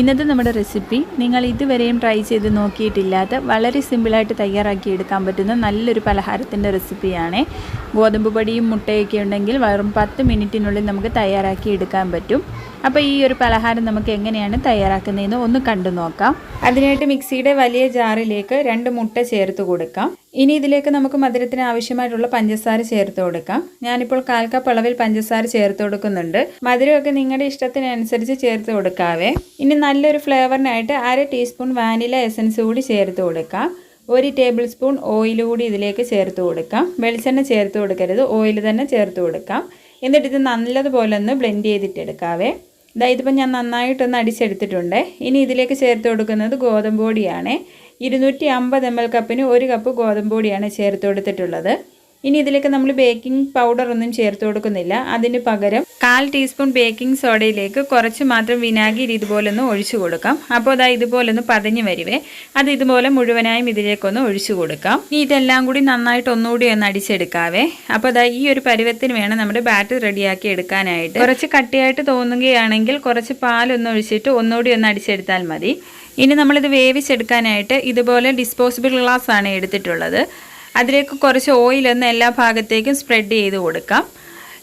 ഇന്നത്തെ നമ്മുടെ റെസിപ്പി നിങ്ങൾ ഇതുവരെയും ട്രൈ ചെയ്ത് നോക്കിയിട്ടില്ലാത്ത വളരെ സിമ്പിളായിട്ട് തയ്യാറാക്കി എടുക്കാൻ പറ്റുന്ന നല്ലൊരു പലഹാരത്തിന്റെ റെസിപ്പിയാണ് ഗോതമ്പ് പൊടിയും മുട്ടയൊക്കെ ഉണ്ടെങ്കിൽ വെറും പത്ത് മിനിറ്റിനുള്ളിൽ നമുക്ക് തയ്യാറാക്കി എടുക്കാൻ പറ്റും. അപ്പോൾ ഈ ഒരു പലഹാരം നമുക്ക് എങ്ങനെയാണ് തയ്യാറാക്കുന്നതെന്ന് ഒന്ന് കണ്ടു നോക്കാം. അതിനായിട്ട് മിക്സിയുടെ വലിയ ജാറിലേക്ക് രണ്ട് മുട്ട ചേർത്ത് കൊടുക്കാം. ഇനി ഇതിലേക്ക് നമുക്ക് മധുരത്തിന് ആവശ്യമായിട്ടുള്ള പഞ്ചസാര ചേർത്ത് കൊടുക്കാം. ഞാനിപ്പോൾ കാൽ കപ്പ് അളവിൽ പഞ്ചസാര ചേർത്ത് കൊടുക്കുന്നുണ്ട്. മധുരമൊക്കെ നിങ്ങളുടെ ഇഷ്ടത്തിനനുസരിച്ച് ചേർത്ത് കൊടുക്കാവേ. ഇനി നല്ലൊരു ഫ്ലേവറിനായിട്ട് അര ടീസ്പൂൺ വാനില എസൻസ് കൂടി ചേർത്ത് കൊടുക്കാം. ഒരു ടേബിൾ സ്പൂൺ ഓയിൽ കൂടി ഇതിലേക്ക് ചേർത്ത് കൊടുക്കാം. വെളിച്ചെണ്ണ ചേർത്ത് കൊടുക്കരുത്. ഓയിൽ തന്നെ ചേർത്ത് കൊടുക്കാം. എന്നിട്ട് ഇത് നല്ലതുപോലെ ഒന്ന് ബ്ലെൻഡ് ചെയ്തിട്ടെടുക്കാവേ ഇതാ ഇതിപ്പോൾ ഞാൻ നന്നായിട്ടൊന്ന് അടിച്ചെടുത്തിട്ടുണ്ട്. ഇനി ഇതിലേക്ക് ചേർത്ത് കൊടുക്കുന്നത് ഗോതമ്പ് പൊടിയാണ്. ഇരുന്നൂറ്റി അമ്പത് എം എൽ കപ്പിന് ഒരു കപ്പ് ഗോതമ്പ് പൊടിയാണ് ചേർത്ത് കൊടുത്തിട്ടുള്ളത്. ഇനി ഇതിലേക്ക് നമ്മൾ ബേക്കിംഗ് പൗഡർ ഒന്നും ചേർത്ത് കൊടുക്കുന്നില്ല. അതിന് പകരം കാൽ ടീസ്പൂൺ ബേക്കിംഗ് സോഡയിലേക്ക് കുറച്ച് മാത്രം വിനാഗിരി ഇതുപോലൊന്ന് ഒഴിച്ചു കൊടുക്കാം. അപ്പോൾ അതാ ഇതുപോലൊന്ന് പതഞ്ഞ് വരുവേ. അത് ഇതുപോലെ മുഴുവനായും ഇതിലേക്കൊന്ന് ഒഴിച്ചു കൊടുക്കാം. ഇനി ഇതെല്ലാം കൂടി നന്നായിട്ട് ഒന്നുകൂടി ഒന്ന് അടിച്ചെടുക്കാവേ. അപ്പോൾ അതാ ഈ ഒരു പരുവത്തിന് വേണം നമ്മുടെ ബാറ്റർ റെഡിയാക്കി എടുക്കാനായിട്ട്. കുറച്ച് കട്ടിയായിട്ട് തോന്നുകയാണെങ്കിൽ കുറച്ച് പാലൊന്ന് ഒഴിച്ചിട്ട് ഒന്നുകൂടി ഒന്ന് അടിച്ചെടുത്താൽ മതി. ഇനി നമ്മളിത് വേവിച്ചെടുക്കാനായിട്ട് ഇതുപോലെ ഡിസ്പോസിബിൾ ഗ്ലാസ് ആണ് എടുത്തിട്ടുള്ളത്. അതിലേക്ക് കുറച്ച് ഓയിൽ ഒന്ന് എല്ലാ ഭാഗത്തേക്കും സ്പ്രെഡ് ചെയ്ത് കൊടുക്കാം.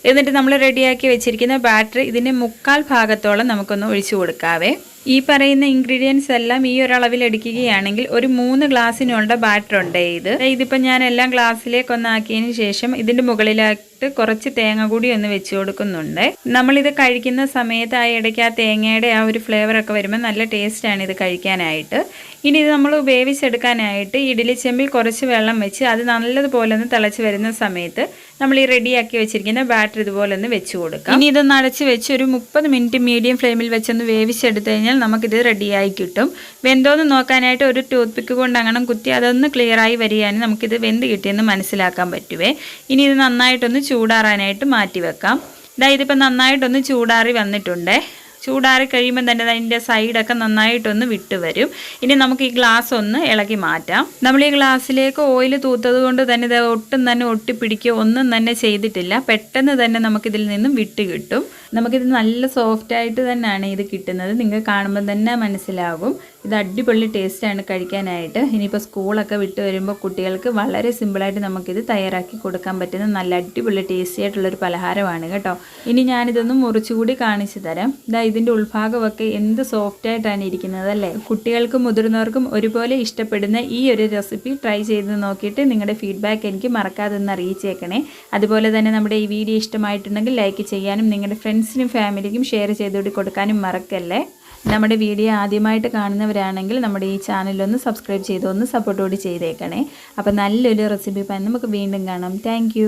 എന്നിട്ട് നമ്മൾ റെഡിയാക്കി വെച്ചിരിക്കുന്ന ബാറ്ററി ഇതിന്റെ മുക്കാൽ ഭാഗത്തോളം നമുക്കൊന്ന് ഒഴിച്ചു കൊടുക്കാവേ. ഈ പറയുന്ന ഇൻഗ്രീഡിയൻസ് എല്ലാം ഈ ഒരളവിൽ എടുക്കുകയാണെങ്കിൽ ഒരു മൂന്ന് ഗ്ലാസ്സിനുള്ള ബാറ്റർ ഉണ്ട് ഇത്. ഇതിപ്പോൾ ഞാൻ എല്ലാം ഗ്ലാസ്സിലേക്ക് ഒന്നാക്കിയതിന് ശേഷം ഇതിന്റെ മുകളിലായിട്ട് കുറച്ച് തേങ്ങ കൂടി ഒന്ന് വെച്ച് കൊടുക്കുന്നുണ്ട്. നമ്മളിത് കഴിക്കുന്ന സമയത്ത് ആ ഇടയ്ക്ക് ആ തേങ്ങയുടെ ആ ഒരു ഫ്ലേവറൊക്കെ വരുമ്പോൾ നല്ല ടേസ്റ്റാണ് ഇത് കഴിക്കാനായിട്ട്. ഇനി ഇത് നമ്മൾ വേവിച്ചെടുക്കാനായിട്ട് ഇഡ്ഡലി ചെമ്പിൽ കുറച്ച് വെള്ളം വെച്ച് അത് നല്ലതുപോലെ ഒന്ന് തിളച്ച് വരുന്ന സമയത്ത് നമ്മൾ ഈ റെഡിയാക്കി വെച്ചിരിക്കുന്ന ബാറ്റർ ഇതുപോലെ ഒന്ന് വെച്ച് കൊടുക്കാം. ഇനി ഇതൊന്ന് അടച്ച് വെച്ച് ഒരു മുപ്പത് മിനിറ്റ് മീഡിയം ഫ്ലെയിമിൽ വെച്ചൊന്ന് വേവിച്ചെടുത്ത് നമുക്കിത് റെഡിയായി കിട്ടും. വെന്തോന്ന് നോക്കാനായിട്ട് ഒരു ടൂത്ത് പിക്ക് കൊണ്ട് അങ്ങനെ കുത്തി അതൊന്ന് ക്ലിയറായി വരികയാണെങ്കിൽ നമുക്കിത് വെന്ത് കിട്ടിയെന്ന് മനസ്സിലാക്കാൻ പറ്റുവേ. ഇനി ഇത് നന്നായിട്ടൊന്ന് ചൂടാറാനായിട്ട് മാറ്റി വെക്കാം ഇതാ ഇതിപ്പോൾ നന്നായിട്ടൊന്ന് ചൂടാറി വന്നിട്ടുണ്ട്. ചൂടാറി കഴിയുമ്പോൾ തന്നെ അതിന്റെ സൈഡൊക്കെ നന്നായിട്ടൊന്ന് വിട്ട് വരും. ഇനി നമുക്ക് ഈ ഗ്ലാസ് ഒന്ന് ഇളക്കി മാറ്റാം. നമ്മൾ ഈ ഗ്ലാസ്സിലേക്ക് ഓയിൽ തൂത്തത് കൊണ്ട് തന്നെ ഇത് ഒട്ടും തന്നെ ഒട്ടിപ്പിടിക്കുക ഒന്നും തന്നെ ചെയ്തിട്ടില്ല. പെട്ടെന്ന് തന്നെ നമുക്കിതിൽ നിന്നും വിട്ട് കിട്ടും. നമുക്കിത് നല്ല സോഫ്റ്റ് ആയിട്ട് തന്നെയാണ് ഇത് കിട്ടുന്നത്. നിങ്ങൾ കാണുമ്പോൾ തന്നെ മനസ്സിലാകും. ഇത് അടിപൊളി ടേസ്റ്റാണ് കഴിക്കാനായിട്ട്. ഇനിയിപ്പോൾ സ്കൂളൊക്കെ വിട്ട് വരുമ്പോൾ കുട്ടികൾക്ക് വളരെ സിമ്പിളായിട്ട് നമുക്കിത് തയ്യാറാക്കി കൊടുക്കാൻ പറ്റുന്ന നല്ല അടിപൊളി ടേസ്റ്റി ആയിട്ടുള്ളൊരു പലഹാരമാണ് കേട്ടോ. ഇനി ഞാനിതൊന്ന് മുറിച്ചുകൂടി കാണിച്ചു തരാം. ഇതാ ഇതിന്റെ ഉൾഭാഗമൊക്കെ എന്ത് സോഫ്റ്റ് ആയിട്ടാണ് ഇരിക്കുന്നത് അല്ലേ? കുട്ടികൾക്കും മുതിർന്നവർക്കും ഒരുപോലെ ഇഷ്ടപ്പെടുന്ന ഈ ഒരു റെസിപ്പി ട്രൈ ചെയ്ത് നോക്കിയിട്ട് നിങ്ങളുടെ ഫീഡ്ബാക്ക് എനിക്ക് മറക്കാതെ ഒന്ന് അറിയിച്ചേക്കണേ. അതുപോലെ തന്നെ നമ്മുടെ ഈ വീഡിയോ ഇഷ്ടമായിട്ടുണ്ടെങ്കിൽ ലൈക്ക് ചെയ്യാനും നിങ്ങളുടെ ഫ്രണ്ട്സിനും ഫാമിലിക്കും ഷെയർ ചെയ്തുകൂടി കൊടുക്കാനും മറക്കല്ലേ? നമ്മുടെ വീഡിയോ ആദ്യമായിട്ട് കാണുന്നവരാണെങ്കിൽ നമ്മുടെ ഈ ചാനലൊന്ന് സബ്സ്ക്രൈബ് ചെയ്ത് ഒന്ന് സപ്പോർട്ട് കൂടി ചെയ്തേക്കണേ. അപ്പോൾ നല്ലൊരു റെസിപ്പി നമുക്ക് വീണ്ടും കാണാം. താങ്ക്